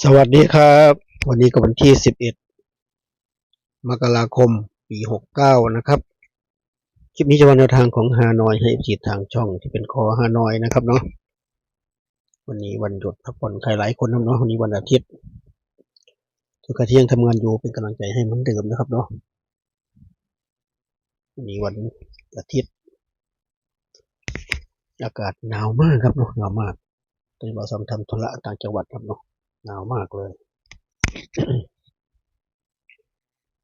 สวัสดีครับ วันนี้ก็วันที่ 11 มกราคม ปี 69 นะครับ คลิปนี้จะวันแนวทางของฮานอยให้จีทางช่องที่เป็นคอฮานอยนะครับเนาะ วันนี้วันหยุดพักผ่อนใครหลายคนนะเนาะ วันนี้วันอาทิตย์ ทุกท่านที่ยังทำงานอยู่เป็นกำลังใจให้เหมือนเดิมนะครับเนาะ วันนี้วันอาทิตย์ อากาศหนาวมากครับเนาะ หนาวมากตอนนี้เราซ้ำทำธุระต่างจังหวัดครับเนาะ หนาวมากเลย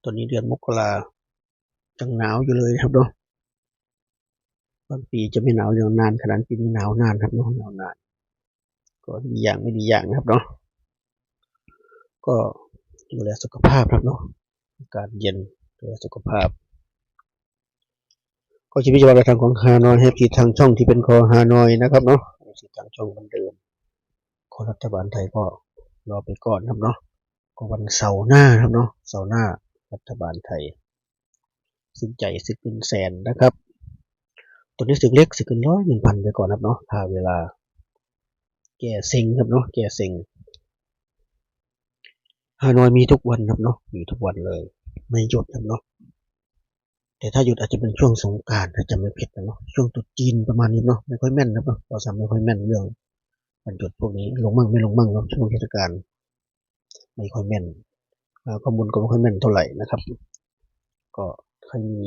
ตอนนี้เดือนมกราจังหนาวอยู่เลยครับเนาะบางปีจะไม่หนาวอย่างนานขนาดปีนี้หนาวนานครับเนาะหนาวนาน ก็ดีอย่างไม่ดีอย่างนะครับเนาะก็ดูแลสุขภาพครับเนาะอากาศเย็นดูแลสุขภาพ ก็ชีวิตประจำทางของฮานอยให้ทีทางช่องที่เป็นคอฮานอยนะครับเนาะทีทางช่องเหมือนเดิมขอรัฐบาลไทยก็ รอไปก่อนครับเนาะก็วันเสาร์หน้าครับเนาะเสาร์หน้ารัฐบาลไทยซึ่งใจสึกเป็นแสนนะครับ ตัวนี้สึกเล็กสึกเป็นร้อยหนึ่งพันไปก่อนครับเนาะพาเวลา แก่เซ็งครับเนาะแก่เซ็งฮานอยมีทุกวันครับเนาะมีทุกวันเลย ไม่หยุดครับเนาะแต่ถ้าหยุดอาจจะเป็นช่วงสงการถ้าจำไม่ผิดนะเนาะช่วงตรุษจีนประมาณนี้เนาะไม่ค่อยแม่นครับเนาะเราสามไม่ค่อยแม่นเรื่อง วันหยุดพวกนี้ลงมั่งไม่ลงมั่งเนาะช่วงเทศกาลไม่ค่อยแม่นข้อมูลก็ไม่ค่อยแม่นเท่าไหร่นะครับ ก็ใครมี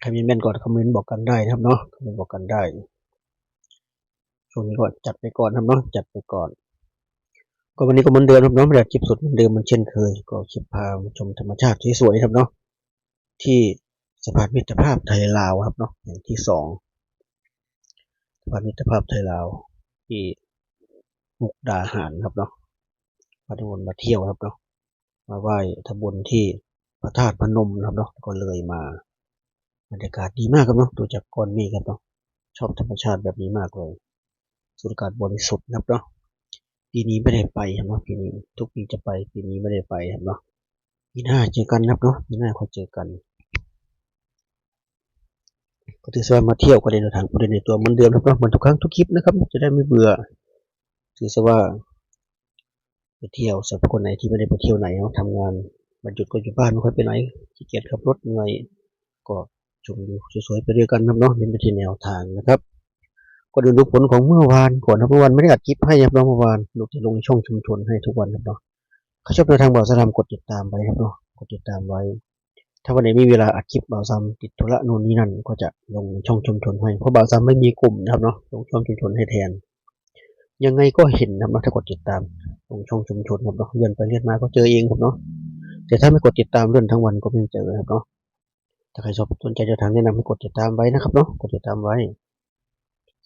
ใครมีแม่นก่อนคอมเมนต์บอกกันได้นะครับเนาะคอมเมนต์บอกกันได้ช่วงนี้ก็จัดไปก่อนครับเนาะจัดไปก่อน ก็วันนี้ก็เหมือนเดิมครับเนาะไม่ได้คลิปสดเหมือนเดิมมันเช่นเคย ก็คลิปพาชมธรรมชาติที่สวยครับเนาะที่สะพานมิตรภาพไทยลาวครับเนาะอย่างที่สองสะพานมิตรภาพไทยลาว ที่มุกดาหารครับเนาะมาทุกคนมาเที่ยวครับเนาะมาไหว้ทำบุญที่พระธาตุพนมครับเนาะก็เลยมาบรรยากาศดีมากครับเนาะดูจากก้อนเมฆครับเนาะชอบธรรมชาติแบบนี้มากเลยสุดอากาศบริสุทธิ์ครับเนาะปีนี้ไม่ได้ไปครับเนาะปีนี้ทุกปีจะไปปีนี้ไม่ได้ไปครับเนาะปีหน้าเจอกันครับเนาะปีหน้าค่อยเจอกัน ก็ถือว่ามาเที่ยวก็ได้ในทางประเด็นในตัวเหมือนเดิมนะครับเหมือนทุกครั้งทุกคลิปนะครับ จะได้ไม่เบื่อ ถือว่าไปเที่ยวสำหรับคนไหนที่ไม่ได้ไปเที่ยวไหนเนาทำงานวันหยุดก็อยู่บ้านไม่ค่อยไปไหนขี้เกียจขับรถเหนื่อยก็ชมวิวสวยๆไปด้วยกันครับเนาะนี่เป็นที่แนวทางนะครับ ก็ดูดูผลของเมื่อวานก่อนนะเมื่อวานไม่ได้อัดคลิปให้ครับเมื่อวานลูกจะลงในช่องชุมชนให้ทุกวันครับเนาะเขาชอบในวทางบ่าวสะดำกดติดตามไปครับเนาะกดติดตามไว้ ถ้าวันไหนมีเวลาอัดคลิปบ่าวซัมติดธุระนู่นนี่นั่นก็จะลงในช่องชุมชนให้ เพราะบ่าวซัมไม่มีกลุ่มนะครับเนาะลงช่องชุมชนให้แทน ยังไงก็เห็นนะครับถ้ากดติดตามลงช่องชุมชนครับเนาะเลื่อนไปเลื่อนมาก็เจอเองครับเนาะแต่ถ้าไม่กดติดตามเลื่อนทั้งวันก็ไม่เจอครับเนาะถ้าใครชอบสนใจจะทางแนะนำให้กดติดตามไว้นะครับเนาะกดติดตามไว้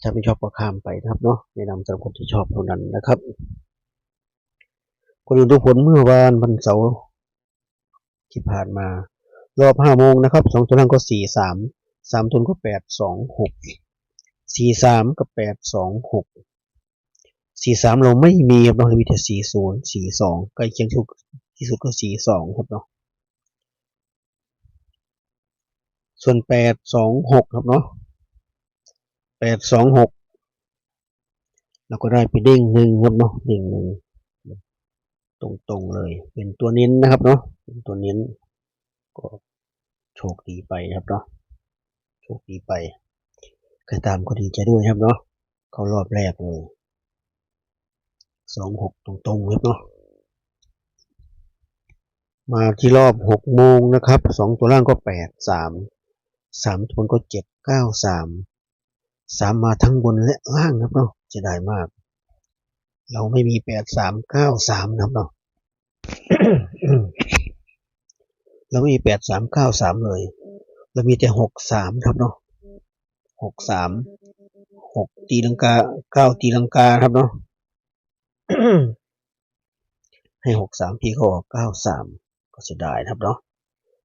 ถ้าไม่ชอบก็ข้ามไปนะครับเนาะแนะนำสำหรับคนที่ชอบเท่านั้นนะครับคนดูผลเมื่อวานวันเสาร์ที่ผ่านมา รอบห้าโมงนะครับสองตัวล่างก็สี่สามสามตัวก็แปดสองหกสี่สามกับแปดสองหกสี่สามเราไม่มีครับเรามีแต่สี่ศูนย์สี่สองใกล้เคียงที่สุดที่สุดก็สี่สองครับเนาะส่วนแปดสองหกครับเนาะแปดสองหกเราก็ได้ไปเด้งหนึ่งครับเนาะเด้งหนึ่งตรงๆเลย เป็นตัวเน้นนะครับเนาะเป็นตัวเน้น ก็โชคดีไปครับเนาะโชคดีไปใครตามก็ดีใจด้วยครับเนาะเข้ารอบแรกเลยสองหกตรงๆครับเนาะมาที่รอบหกโมงนะครับสองตัวล่างก็แปดสามสามตัวบนก็เจ็ดเก้าสามสามมาทั้งบนและล่างครับเนาะจะได้มาก เราไม่มีแปดสามเก้าสามนะครับเนาะ เราไม่มีแปดสามเก้าสามเลย เรามีแต่หกสามครับเนาะหกสามหกตีลังกาเก้าตีลังกาครับเนาะให้หกสามพี่ก็ออกเก้าสามก็เสียดายครับเนาะ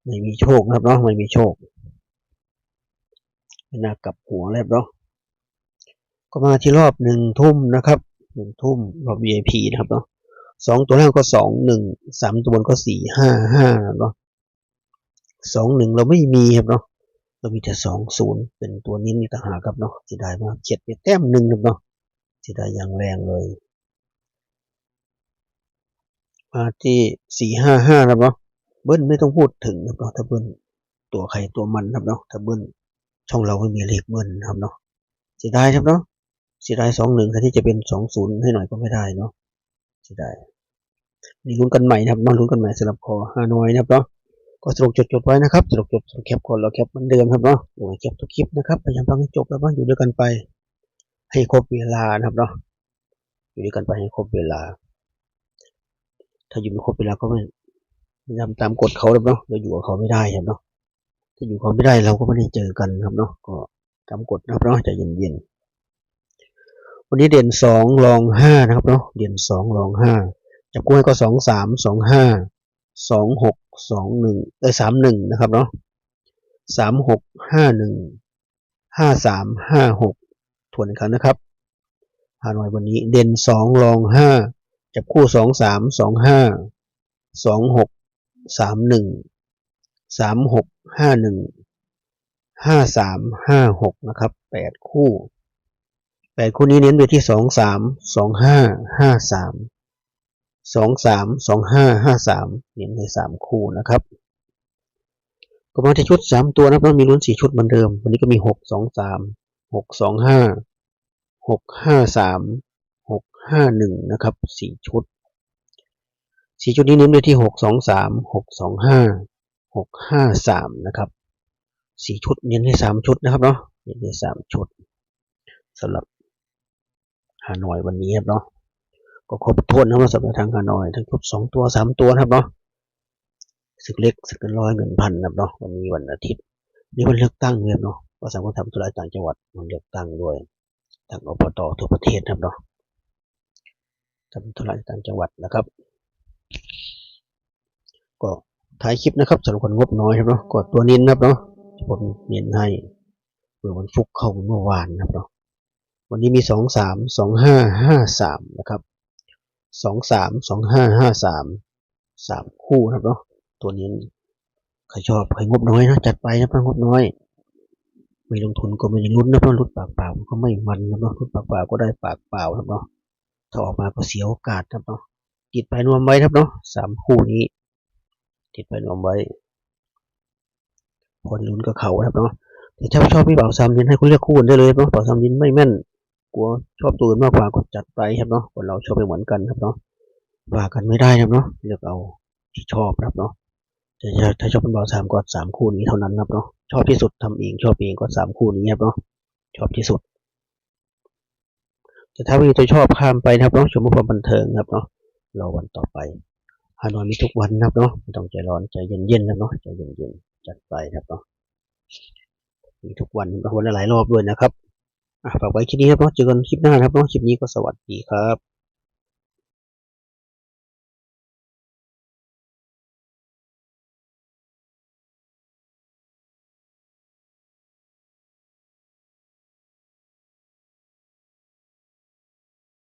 ไม่มีโชคครับเนาะไม่มีโชคไม่น่ากลับหัวแล้วเนาะก็มาที่รอบหนึ่งทุ่มนะครับหนึ่งทุ่มรอบ VIP นะครับเนาะสองตัวล่างก็สองหนึ่งสามตัวบนก็สี่ห้าห้าเนาะ สองหนึ่งเราไม่มีครับเนาะเรามีแต่สองศูนย์เป็นตัวนี้นี่ต่างหากครับเนาะเสียดายมากเฉียดไปแต้มหนึ่งครับเนาะเสียดายอย่างแรงเลย มาที่สี่ห้าห้าครับเนาะเบิ้ลไม่ต้องพูดถึงนะครับเนาะถ้าเบิ้ลตัวใครตัวมันครับเนาะถ้าเบิ้ลช่องเราไม่มีเลขเบิ้ลครับเนาะเสียดายครับเนาะเสียดายสองหนึ่งแทนที่จะเป็นสองศูนย์ให้หน่อยก็ไม่ได้เนาะเสียดายนี่ลุ้นกันใหม่นะครับมาลุ้นกันใหม่สำหรับคอฮานอยนะครับเนาะ ก็สรุปจดจดๆไว้นะครับสรุปจดสรุปแคปก่อนเราแคปเหมือนเดิมครับเนาะโอ้ยแคปทุกคลิปนะครับพยายามฟังให้จบแล้วว่าอยู่ด้วยกันไป ให้ครบเวลานะครับเนาะอยู่ด้วยกันไปให้ครบเวลา ถ้าอยู่ไม่ครบเวลาก็ไม่ทำตามกฎเขาแล้วเนาะเราอยู่กับเขาไม่ได้ครับเนาะถ้าอยู่กับเขาไม่ได้เราก็ไม่ได้เจอกันครับเนาะก็ตามกฎนะครับเนาะใจเย็นๆวันนี้เด่นสองรองห้านะครับเนาะเด่นสองรองห้าจับกู้ให้ก็สองสามสองห้าสองหก สองหนึ่งเอ้สามหนึ่งนะครับเนาะสามหกห้าหนึ่งห้าสามห้าหกทวนอีกครั้งนะครับฮานอยวันนี้เด่นสองรองห้าจับคู่สองสามสองห้าสองหกสามหนึ่งสามหกห้าหนึ่งห้าสามห้าหกนะครับแปดคู่แปดคู่นี้เน้นไปที่สองสามสองห้าห้าสาม สองสามสองห้าห้าสามเน้นในสามคู่นะครับก็มาที่ชุดสามตัวนะครับมีลุ้นสี่ชุดเหมือนเดิม วันนี้ก็มีหกสองสามหกสองห้าหกห้าสามหกห้าหนึ่งนะครับสี่ชุดสี่ชุดนี้เน้นไปที่หกสองสามหกสองห้าหกห้าสามนะครับสี่ชุดเน้นให้สามชุดนะครับเนาะเน้นให้สามชุดสำหรับฮานอยวันนี้ครับเนาะ ก็ครบถ้วนนะครับสำหรับทางฮานอยทั้งชุดสองตัวสามตัวนะครับเนาะสึกเล็กสึกเกินร้อยเงินพันนะครับเนาะวันนี้วันอาทิตย์นี่วันเลือกตั้งเลยครับเนาะก็สามารถทำธุระต่างจังหวัดวันเลือกตั้งด้วยทางอบตทั่วประเทศนะครับเนาะทำธุระต่างจังหวัดนะครับ ก็ท้ายคลิปนะครับสำหรับคนงบน้อยครับเนาะก็ตัวน้นนะครับเนาะผมเน้นให้เมื่อวันฟุกเข้าเมื่อวานนะครับเนาะวันนี้มีสองสามสองห้าห้าสามนะครับ สองสามสองห้าห้าสามสามคู่นะครับเนาะตัวเน้ใครชอบใครงบน้อยนะจัดไปนะครับงบน้อย ไม่ลงทุนก็ไม่ได้ลุ้นนะครับลุ้นปากเปล่าก็ไม่มันนะครับเนาะลุ้นปากเปล่าก็ได้ปากเปล่านะครับเนาะถ้าออกมาก็เสียโอกาสครับเนาะติดไปนวมไว้ครับเนาะสามคู่นี้ ติดไปนวมไว้พอลุ้นกับเขาครับเนาะแต่ถ้าชอบพี่เบ่าซ้ำยินให้คุณเลือกคู่ได้เลยเนาะบ่าซ้ำยินไม่แม่น กลัวชอบตัวอื่นมากกว่าก็จัดไปครับเนาะคนเราชอบไปเหมือนกันครับเนาะว่ากันไม่ได้ครับเนาะเลือกเอาที่ชอบครับเนาะแต่ถ้าชอบเป็นบ่าวสามก็สามคู่นี้เท่านั้นครับเนาะชอบที่สุดทำเองชอบเองก็สามคู่นี้ครับเนาะชอบที่สุดแต่ถ้าวิจะชอบข้ามไปนะครับเนาะชมเพื่อความบันเทิงครับเนาะรอวันต่อไปฮานอยมีทุกวันนะครับเนาะไม่ต้องใจร้อนใจเย็นๆนะครับเนาะใจเย็นๆจัดไปครับเนาะมีทุกวันวันละหลายรอบด้วยนะครับ ฝากไว้คลิปนี้ครับเนาะเจอกันคลิปหน้าครับเนาะคลิปนี้ก็สวัสดีครับ